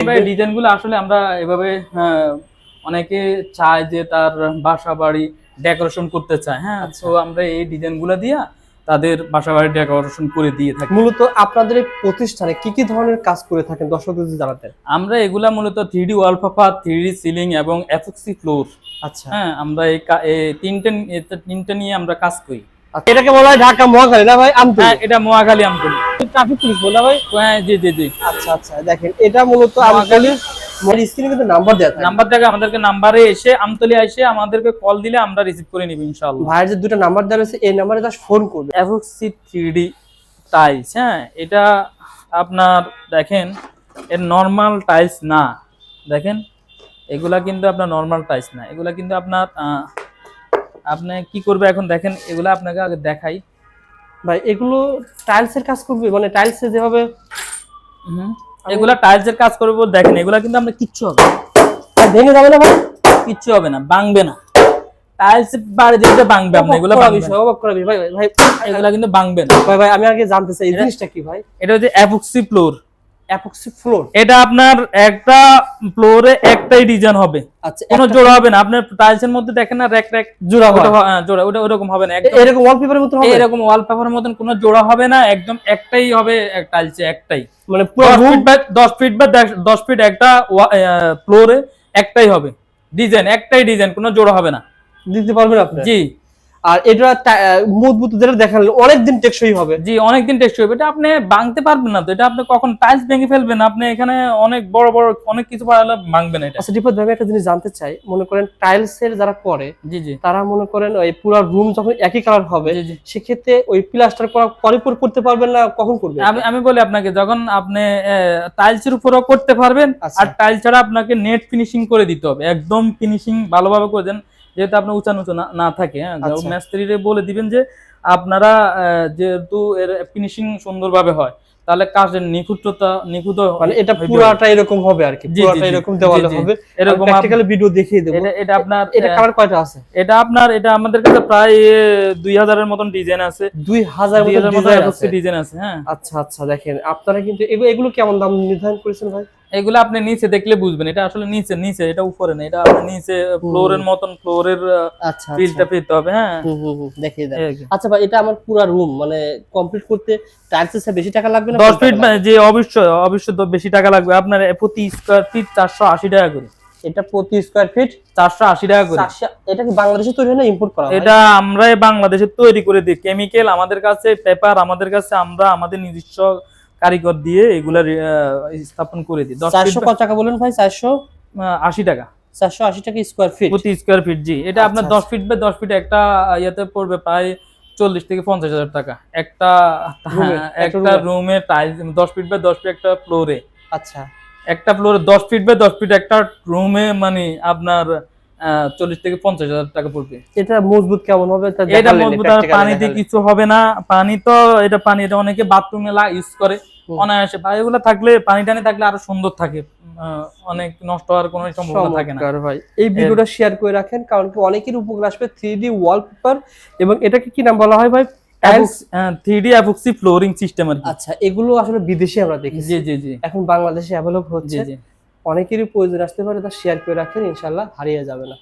এই ডিজাইনগুলো আসলে আমরা এভাবে হ্যাঁ, অনেকে চায় যে তার বাসা বাড়ি ডেকোরেশন করতে চায় হ্যাঁ। আচ্ছা। তো আমরা এই ডিজাইনগুলো দিয়া তাদের বাসা বাড়ি ডেকোরেশন করে দিয়ে থাকি। মূলত আপনাদের প্রতিষ্ঠানে কি কি ধরনের কাজ করে থাকেন দর্শকদের যদি জানাতেন? আমরা এগুলা মূলত three D wallpaper three D ceiling এবং এফক্সি ফ্লোর আচ্ছা। হ্যাঁ আমরা এই তিনটে তিনটে নিয়ে আমরা কাজ করি। এটাকে বলা হয় ঢাকা মহাখালী না ভাই? আমতলী। হ্যাঁ এটা মোয়াখালী আমতলি। ট্রাফিক পুলিশ বলা ভাই? হ্যাঁ জি জি জি। আচ্ছা আচ্ছা দেখেন এটা মূলত আমতলী স্ক্রিনে কিন্তু নাম্বার দেওয়া থাকে। নাম্বার থেকে আমাদেরকে নাম্বারে এসে আমতলি এসে আমাদেরকে কল দিলে আমরা রিসিভ করে নিব ইনশাআল্লাহ। ভাইয়ের যে দুটো নাম্বার দেওয়া রয়েছে এই নাম্বারে জাস্ট ফোন করবে। থ্রি ডি টাইলস হ্যাঁ এটা আপনার দেখেন এর নর্মাল টাইলস না। দেখেন এগুলা কিন্তু আপনার নর্মাল টাইলস না। এগুলা কিন্তু আপনার আপনি কি করবে এখন দেখেন এগুলা আপনাকে আগে দেখাই। ভাই এগুলো টাইলস এর কাজ করবে মানে টাইলস এ যেভাবে হুম। এগুলা টাইলসের কাজ করবে দেখেন এগুলা কিন্তু আমরা কিচ্ছু হবে ভেঙে যাবে না ভাই? কিচ্ছু হবে না ভাঙবে না। টাইলস বাড়ি যেটা ভাঙবে আপনি এগুলা ভাঙবে অবাক করা ভাই ভাই এগুলা কিন্তু ভাঙবে না। ভাই ভাই আমি আগে জানতে চাই এই জিনিসটা কি ভাই? এটা হচ্ছে অ্যাভক্সি ফ্লোর অ্যাপক্সি ফ্লোর এটা আপনার একটা ফ্লোরে একটাই ডিজাইন হবে। আচ্ছা কোনো জোড়া হবে না। আপনার টাইলসের মধ্যে দেখেন না র্যাক র্যাক জোড়া ওটা হয় জোড়া ওটা ওরকম হবে না। একদম এরকম ওয়ালপেপারের মতো হবে? এরকম ওয়ালপেপারের মতন কোনো জোড়া হবে না একদম একটাই হবে টাইলসে একটাই। মানে পুরো দশ রুম ফিট বা দশ ফিট বা দেড়- দশ ফিট একটা ফ্লোরে একটাই হবে। ডিজাইন একটাই ডিজাইন কোনো জোড়া হবে না। দিতে পারবেন আপনি? জি। আর এটা মজবুত যেটা অনেক দিন টেকসই হবে। জি অনেকদিন টেস্ট হবে। এটা আপনি ভাঙতে পারবেন না তো। এটা আপনি কখন টাইলস ভেঙে ফেলবেন আপনি এখানে অনেক বড় বড় অনেক কিছু পারলে ভাঙবেন এটা। আচ্ছা দীপক আমি একটা জিনিস জানতে চাই। মনে করেন টাইলস এর যারা করে জি জি। তারা মনে করেন ওই পুরো রুম যখন একই কালার হবে জি জি। সেক্ষেত্রে ওই প্লাস্টার করা পরিপূর করতে পারবেন না কখন করবে আমি আমি বলি আপনাকে যখন আপনি টাইলসের উপরও করতে পারবেন আচ্ছা। আর টাইল ছাড়া আপনাকে নেট ফিনিশিং করে দিতে হবে। একদম ফিনিশিং ভালোভাবে করে দেন। যেহেতু আপনার উঁচা নিচু না- থাকে হ্যাঁ আচ্ছা। মিস্ত্রিরে বলে দিবেন যে আপনারা যেহেতু এর ফিনিশিং সুন্দরভাবে হয় তাহলে কাজের নিখুঁততা নিখুঁত মানে এটা। পুরাটা এরকম হবে আর কি পুরাটা এরকম দেওয়ালে। হবে। এরকম প্র্যাকটিক্যালি ভিডিও দেখিয়ে দেবো। এটা এটা আপনার এটা কালার কয়টা আছে? এটা আপনার এটা আমাদের কাছে প্রায় দুই হাজারের মতন ডিজাইন আছে। দুই হাজার দুই হাজার মতন ডিজাইন আছে। হ্যাঁ। আচ্ছা আচ্ছা দেখেন আপনারা কিন্তু এগুলো কেমন দাম নির্ধারণ করেছেন ভাই? এগুলো আপনি নিচে দেখলে বুঝবেন। এটা আসলে নিচে নিচে এটা উপরে না এটা আপনার নিচে ফ্লোরের মতন ফ্লোরের আচ্ছা ফিলটা পেতে হবে হ্যাঁ? হুম হুম হুম দেখিয়ে কি। আচ্ছা ভাই এটা আমার পুরো রুম মানে কমপ্লিট করতে টাইলস এর বেশি টাকা লাগবে না দশ কম ফিট টাকা লাগবে? যে অবশ্যই অবশ্যই তো বেশি টাকা লাগবে। আপনার প্রতি স্কোয়ার ফিট চারশো আশি টাকা করে। এটা প্রতি স্কয়ার ফিট চারশো আশি টাকা করে। এটা কি বাংলাদেশে তৈরি না ইম্পোর্ট করা এটা আমরাই বাংলাদেশে তৈরি করে দিই। কেমিক্যাল আমাদের কাছে পেপার আমাদের কাছে আমরা আমাদের নিজস্ব কারিগর দিয়ে এগুলা স্থাপন করে দিই। চারশো কত টাকা বলেন ভাই চারশো? আশি টাকা। চারশো আশি টাকা স্কোয়ার ফিট প্রতি স্কোয়ার ফিট জি। এটা আপনার আচ্ছা, দশ ফিট বাই দশ ফিট একটা ইয়েতে পড়বে প্রায় চল্লিশ থেকে পঞ্চাশ হাজার টাকা। একটা হ্যাঁ, একটা রুমে? টাইলস দশ ফিট বাই দশ ফিট একটা ফ্লোরে আচ্ছা। একটা ফ্লোরে দশ ফিট বাই দশ ফিট একটা রুমে মানে আপনার চল্লিশ থেকে পঞ্চাশ হাজার টাকা পড়বে। এটা মজবুত কেমন হবে? এটা মজবুত আর পানিতে কিছু হবে না। পানি তো এটা পানি এটা অনেকে বাথরুমে ইউজ করে। অনায়াসে। ভাই এগুলো থাকলে পানি টানি থাকলে আরও সুন্দর থাকে। অনেক নষ্ট হওয়ার কোনো সম্ভাবনা থাকে না। ভাই। এই ভিডিওটা শেয়ার করে রাখেন কারণ কি অনেকের উপকার আসবে থ্রি ডি ওয়ালপেপার এবং এটাকে কি নাম বলা হয় ভাই? Tiles three D epoxy flooring system আর আচ্ছা এগুলো আসলে বিদেশে আমরা দেখি জি জি জি। এখন বাংলাদেশে অ্যাভেলেবল জি হচ্ছে জি। অনেকেরই প্রয়োজন আসতে পারে তা শেয়ার করে রাখেন ইনশাল্লাহ হারিয়ে যাবে না।